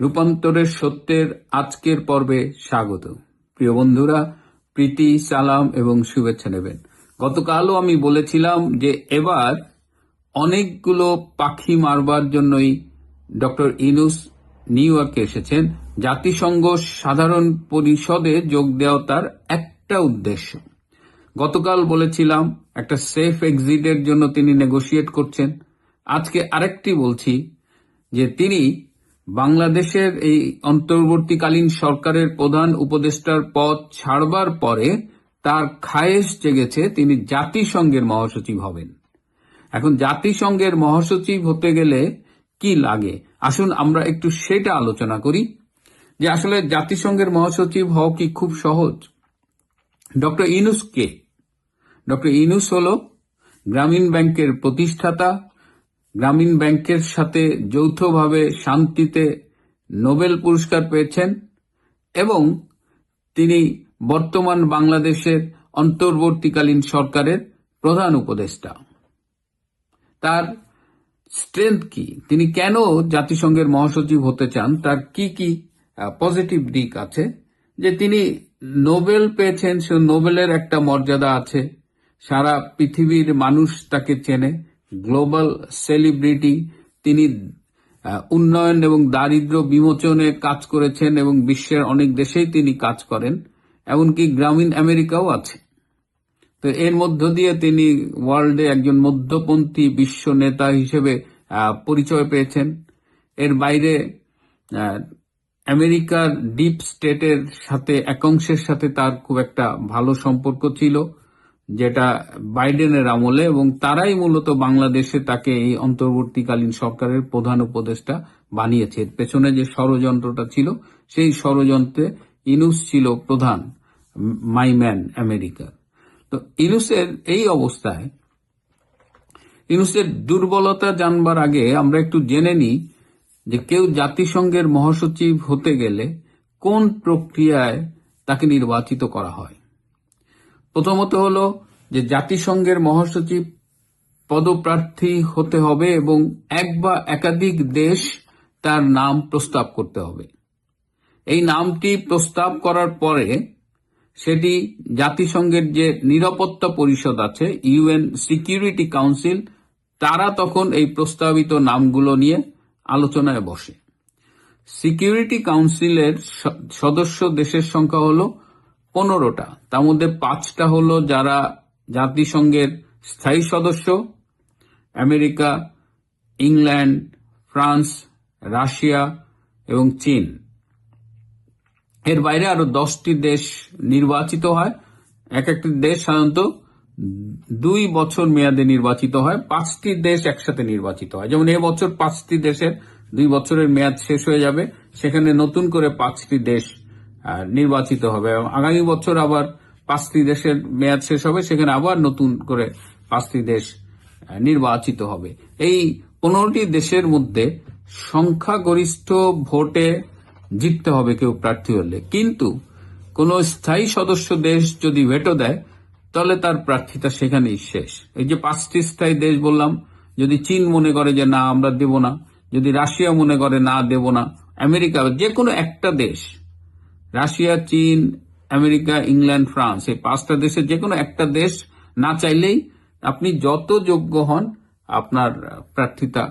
রূপান্তরের সত্যের আজকের পর্বে স্বাগত। প্রিয় বন্ধুরা, প্রীতি, সালাম এবং শুভেচ্ছা নেবেন। গতকালও আমি বলেছিলাম যে এবার অনেকগুলো পাখি মারবার জন্যই ডক্টর ইনুস নিউ ইয়র্কে এসেছেন। জাতিসংঘ সাধারণ পরিষদে যোগ দেওয়া তার একটা উদ্দেশ্য। গতকাল বলেছিলাম একটা সেফ এক্সিটের জন্য তিনি নেগোশিয়েট করছেন। আজকে আরেকটি বলছি যে তিনি বাংলাদেশের এই অন্তর্বর্তীকালীন সরকারের প্রধান উপদেষ্টার পদ ছাড়বার পরে তার খায়েশ জেগেছে তিনি জাতিসংঘের মহাসচিব হবেন। এখন জাতিসংঘের মহাসচিব হতে গেলে কি লাগে? আসুন আমরা একটু সেটা আলোচনা করি যে আসলে জাতিসংঘের মহাসচিব হওয়া কি খুব সহজ। ডক্টর ইনুস কে? ডক্টর ইনুস হল গ্রামীণ ব্যাংকের প্রতিষ্ঠাতা গ্রামীণ ব্যাংকের সাথে যৌথভাবে শান্তিতে নোবেল পুরস্কার পেয়েছেন এবং তিনি বর্তমান বাংলাদেশের অন্তর্বর্তীকালীন সরকারের প্রধান উপদেষ্টা। তার স্ট্রেংথ কি? তিনি কেন জাতিসংঘের মহাসচিব হতে চান? তার কি কি পজিটিভ দিক আছে? যে তিনি নোবেল পেয়েছেন, সে নোবেলের একটা মর্যাদা আছে। সারা পৃথিবীর মানুষ তাকে চেনে। গ্লোবাল সেলিব্রিটি, তিনি উন্নয়ন এবং দারিদ্র বিমোচনে কাজ করেছেন এবং বিশ্বের অনেক দেশেই তিনি কাজ করেন, এমনকি গ্রামীণ আমেরিকাও আছে। তো এর মধ্য দিয়ে তিনি ওয়ার্ল্ডে একজন মধ্যপন্থী বিশ্ব নেতা হিসেবে পরিচয় পেয়েছেন। এর বাইরে আমেরিকার ডিপ স্টেটের সাথে, একাংশের সাথে তার খুব একটা ভালো সম্পর্ক ছিল। যেটা বাইডেনের আমলে এবং তারাই মূলত বাংলাদেশে তাকে এই অন্তর্বর্তীকালীন সরকারের প্রধান উপদেষ্টা বানিয়েছে। পেছনে যে ষড়যন্ত্রটা ছিল, সেই ষড়যন্ত্রে ইনুস ছিল প্রধান, মাই ম্যান আমেরিকার তো ইনুসের এই অবস্থায়, ইনুসের দুর্বলতা জানবার আগে আমরা একটু জেনে নিই যে কেউ জাতিসংঘের মহাসচিব হতে গেলে কোন প্রক্রিয়ায় তাকে নির্বাচিত করা হয়। প্রথমত হল যে জাতিসংঘের মহাসচিব পদপ্রার্থী হতে হবে এবং এক বা একাধিক দেশ তার নাম প্রস্তাব করতে হবে। এই নামটি প্রস্তাব করার পরে সেটি জাতিসংঘের যে নিরাপত্তা পরিষদ আছে, ইউএন সিকিউরিটি কাউন্সিল, তারা তখন এই প্রস্তাবিত নামগুলো নিয়ে আলোচনায় বসে। সিকিউরিটি কাউন্সিলের সদস্য দেশের সংখ্যা হলো পনেরোটা। তার মধ্যে পাঁচটা হলো যারা জাতিসংঘের স্থায়ী সদস্য, আমেরিকা, ইংল্যান্ড, ফ্রান্স, রাশিয়া এবং চীন। এর বাইরে আরও দশটি দেশ নির্বাচিত হয়। এক একটি দেশ সাধারণত দুই বছর মেয়াদে নির্বাচিত হয়। পাঁচটি দেশ একসাথে নির্বাচিত হয়। যেমন এবছর পাঁচটি দেশের দুই বছরের মেয়াদ শেষ হয়ে যাবে। সেখানে নতুন করে পাঁচটি দেশ নির্বাচিত হবে। এবং আগামী বছর আবার পাঁচটি দেশের মেয়াদ শেষ হবে, সেখানে আবার নতুন করে পাঁচটি দেশ নির্বাচিত হবে। এই পনেরোটি দেশের মধ্যে সংখ্যাগরিষ্ঠ ভোটে জিততে হবে কেউ প্রার্থী হলে। কিন্তু কোন স্থায়ী সদস্য দেশ যদি ভেটো দেয়, তাহলে তার প্রার্থীতা সেখানেই শেষ। এই যে পাঁচটি স্থায়ী দেশ বললাম, যদি চীন মনে করে যে না, আমরা দেব না, যদি রাশিয়া মনে করে না, দেব না, আমেরিকা যে কোনো একটা দেশ রাশিয়া, চীন, আমেরিকা, ইংল্যান্ড, ফ্রান্স, এই পাঁচটা দেশের যে কোনো একটা দেশ না চাইলেই আপনি যত যোগ্য হন, আপনার প্রার্থিতা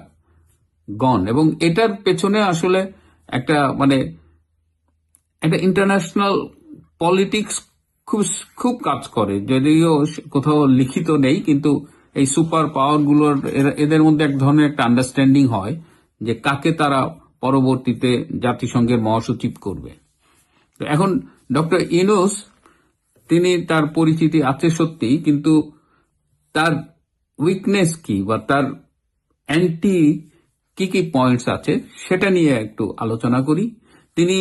গণ এবং এটার পেছনে আসলে একটা মানে একটা ইন্টারন্যাশনাল পলিটিক্স খুব খুব কাজ করে। যদিও কোথাও লিখিত নেই, কিন্তু এই সুপার পাওয়ারগুলোর এদের মধ্যে এক ধরনের একটা আন্ডারস্ট্যান্ডিং হয় যে কাকে তারা পরবর্তীতে জাতিসংঘের মহাসচিব করবে। তো এখন ডক্টর ইনোস, তিনি তার পরিচিতি আছে সত্যি কিন্তু তার উইকনেস কি বা তার অ্যান্টি কি কি পয়েন্টস আছে সেটা নিয়ে একটু আলোচনা করি। তিনি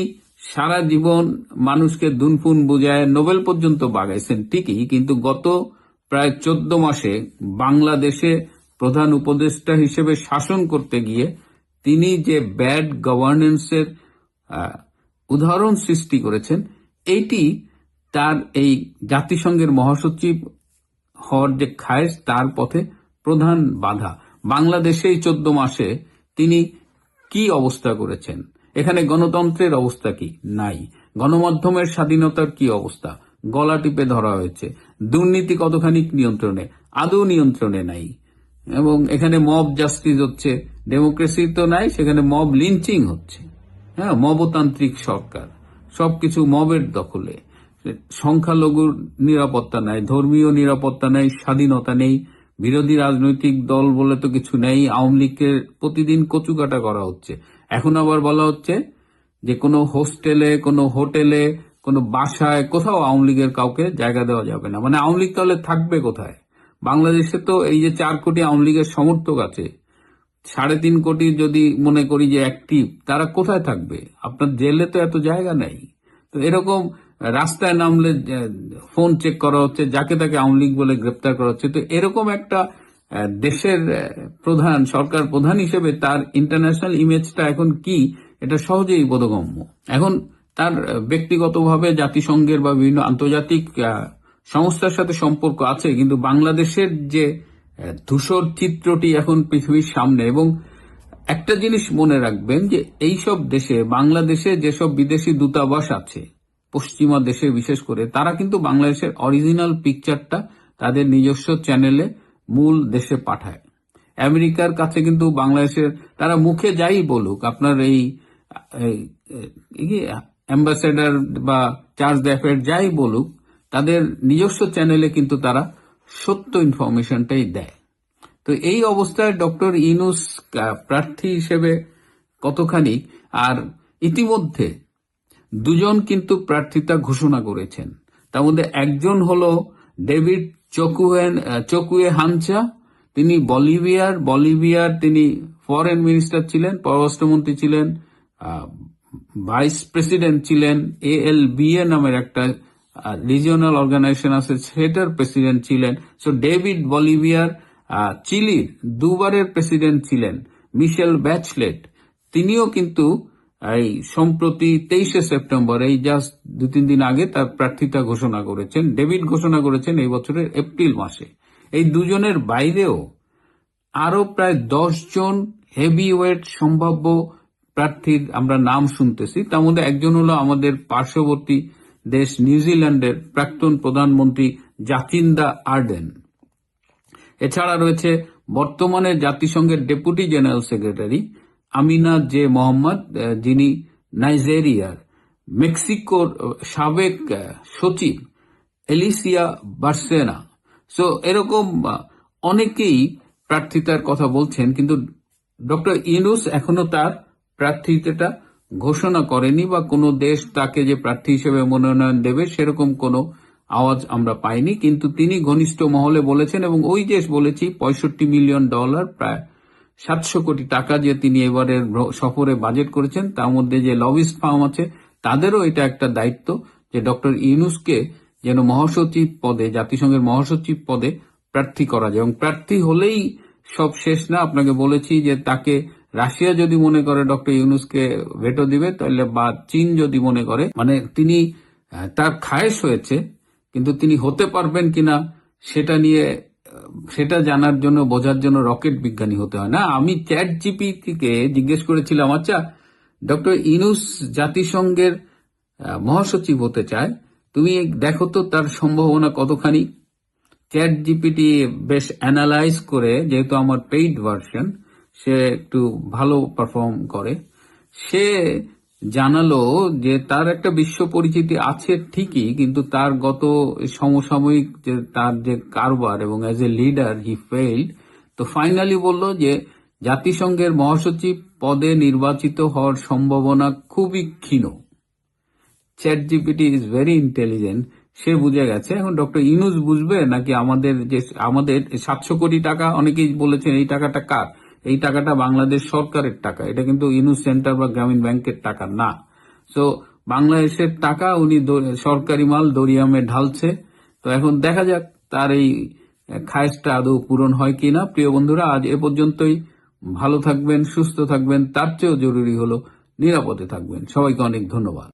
সারা জীবন মানুষকে দুনফুন বুঝায় নোবেল পর্যন্ত বাগাইছেন ঠিকই, কিন্তু গত প্রায় চোদ্দ মাসে বাংলাদেশে প্রধান উপদেষ্টা হিসেবে শাসন করতে গিয়ে তিনি যে ব্যাড গভর্নেন্সের উদাহরণ সৃষ্টি করেছেন। এইটি তার এই জাতিসংঘের মহাসচিব হওয়ার যে খায়েশ তার পথে প্রধান বাধা। বাংলাদেশে এই চোদ্দ মাসে তিনি কি অবস্থা করেছেন? এখানে গণতন্ত্রের অবস্থা কি? নাই। গণমাধ্যমের স্বাধীনতার কি অবস্থা? গলা টিপে ধরা হয়েছে। দুর্নীতি কতখানি নিয়ন্ত্রণে? আদৌ নিয়ন্ত্রণে নাই। এবং এখানে মব জাস্টিস হচ্ছে ডেমোক্রেসি তো নাই, সেখানে মব লিঞ্চিং হচ্ছে। হ্যাঁ মবতান্ত্রিক সরকার, সবকিছু মবের দখলে। সংখ্যালঘুর নিরাপত্তা নাই, ধর্মীয় নিরাপত্তা নেই, স্বাধীনতা নেই, বিরোধী রাজনৈতিক দল বলে তো কিছু নেই, আওয়ামী লীগের প্রতিদিন কচুকাটা করা হচ্ছে। এখন আবার বলা হচ্ছে যে কোনো হোস্টেলে, কোনো হোটেলে, কোনো বাসায় কোথাও আওয়ামী লীগের কাউকে জায়গা দেওয়া যাবে না। মানে আওয়ামী লীগ তাহলে থাকবে কোথায়? বাংলাদেশে তো এই যে চার কোটি আওয়ামী লীগের সমর্থক আছে সাড়ে তিন কোটি যদি মনে করি যে অ্যাক্টিভ তারা কোথায় থাকবে? আপনার জেলে তো এত জায়গা নেই। তো এরকম রাস্তায় নামলে ফোন চেক করা হচ্ছে, যাকে তাকে আওয়ামী বলে গ্রেপ্তার করা হচ্ছে। তো এরকম একটা দেশের প্রধান, সরকার প্রধান হিসেবে তার ইন্টারন্যাশনাল ইমেজটা এখন কি? এটা সহজেই বোধগম্য। এখন তার ব্যক্তিগতভাবে জাতিসংঘের বা বিভিন্ন আন্তর্জাতিক সংস্থার সাথে সম্পর্ক আছে, কিন্তু বাংলাদেশের যে ধূসর চিত্রটি এখন পৃথিবীর সামনে এবং একটা জিনিস মনে রাখবেন যে এইসব দেশে, বাংলাদেশে যেসব বিদেশি দূতাবাস আছে, পশ্চিমা দেশে বিশেষ করে, তারা কিন্তু বাংলাদেশের অরিজিনাল পিকচারটা তাদের নিজস্ব চ্যানেলে মূল দেশে পাঠায়। আমেরিকার কাছে কিন্তু বাংলাদেশের, তারা মুখে যাই বলুক, আপনার এই অ্যাম্বাসেডার বা চার্জ দ্যাফের যাই বলুক, তাদের নিজস্ব চ্যানেলে কিন্তু তারা সত্য ইনফরমেশনটাই দেয়। তো এই অবস্থায় ডক্টর ইনুস প্রার্থী হিসেবে কতখানি, আর ইতিমধ্যে দুজন কিন্তু প্রার্থিতা ঘোষণা করেছেন। তার মধ্যে একজন হল ডেভিড চকুয়েন চকুয়ে হানচা, তিনি বলিভিয়ার বলিভিয়ার তিনি ফরেন মিনিস্টার ছিলেন, পররাষ্ট্রমন্ত্রী ছিলেন ভাইস প্রেসিডেন্ট ছিলেন, এ এল বি এ নামের একটা রিজিওনাল অর্গানাইজেশন আছে, সেটার প্রেসিডেন্ট ছিলেন। সো ডেভিড বলিভিয়ার চিলির দুবারের প্রেসিডেন্ট ছিলেন মিশেল ব্যাচলেট তিনিও কিন্তু এই সম্প্রতি তেইশে সেপ্টেম্বর, এই জাস্ট দু তিন দিন আগে তার প্রার্থিতা ঘোষণা করেছেন। ডেভিড ঘোষণা করেছেন এই বছরের এপ্রিল মাসে। এই দুজনের বাইরেও আরও প্রায় দশ জন হেভি ওয়েট সম্ভাব্য প্রার্থীর আমরা নাম শুনতেছি। তার মধ্যে একজন হলো আমাদের পার্শ্ববর্তী দেশ নিউজিল্যান্ডের প্রাক্তন প্রধানমন্ত্রী জাচিন্দা আর্ডেন। এছাড়া রয়েছে বর্তমানে জাতিসংঘের deputy general secretary Amina J Mohammed যিনি নাইজেরিয়ার মেক্সিকোর সাবেক সচিব এলিসিয়া বার্সেনা। সো এরকম অনেকেই প্রার্থিতার কথা বলছেন, কিন্তু ডক্টর ইনুস এখনও তার প্রার্থিতাটা ঘোষণা করেনি বা কোনো দেশ তাকে যে প্রার্থী হিসেবে মনোনয়ন দেবে সেরকম কোনো আওয়াজ আমরা পাইনি, কিন্তু তিনি ঘনিষ্ঠ মহলে বলেছেন এবং ওই দেশ বলেছি পঁয়ষট্টি মিলিয়ন ডলার, প্রায় সাতশো কোটি টাকা যে তিনি এবারের সফরে বাজেট করেছেন, তার মধ্যে যে লবিস ফার্ম আছে, তাদেরও এটা একটা দায়িত্ব যে ডক্টর ইউনুসকে যেন মহাসচিব পদে, জাতিসংঘের মহাসচিব পদে প্রার্থী করা যায়। এবং প্রার্থী হলেই সব শেষ না, আপনাকে বলেছি যে তাকে রাশিয়া যদি মনে করে ডক্টর ইউনুসকে ভেটো দিবে, তাহলে বা চীন যদি মনে করে মানে তিনি তার খায়েশ হয়েছে, কিন্তু তিনি হতে পারবেন কিনা, সেটা নিয়ে সেটা জানার জন্য, বোঝার জন্য রকেট বিজ্ঞানী হতে হয়। না, আমি চ্যাট জিপিটিকে জিজ্ঞেস করেছিলাম আচ্ছা ডক্টর ইনুস জাতিসংঘের মহাসচিব হতে চায়, তুমি দেখো তো তার সম্ভাবনা কতখানি। চ্যাট জিপিটি বেশ অ্যানালাইজ করে, যেহেতু আমার পেইড ভার্সন সে একটু ভালো পারফর্ম করে। সে জানালো যে তার একটা বিশ্ব পরিচিতি আছে ঠিকই, কিন্তু তার গত সমসাময়িক যে তার যে কারবার এবং as a leader he failed তো ফাইনালি বলল যে জাতিসংঘের মহাসচিব পদে নির্বাচিত হওয়ার সম্ভাবনা খুবই ক্ষীণ। Chat GPT is very intelligent সে বুঝে গেছে। এখন ডক্টর ইনুস বুঝবে নাকি আমাদের যে, আমাদের সাতশো কোটি টাকা, অনেকেই বলেছেন এই টাকাটা কার? এই টাকাটা বাংলাদেশ সরকারের টাকা। এটা কিন্তু ইনুস সেন্টার বা গ্রামীণ ব্যাংকের টাকা না। সো বাংলাদেশের টাকা উনি সরকারি মাল দরিয়ামে ঢালছে। তো এখন দেখা যাক তার এই খায়েশটা আদৌ পূরণ হয় কিনা। প্রিয় বন্ধুরা, আজ এ পর্যন্তই। ভালো থাকবেন, সুস্থ থাকবেন, তার চেয়েও জরুরি হলো নিরাপদে থাকবেন। সবাইকে অনেক ধন্যবাদ।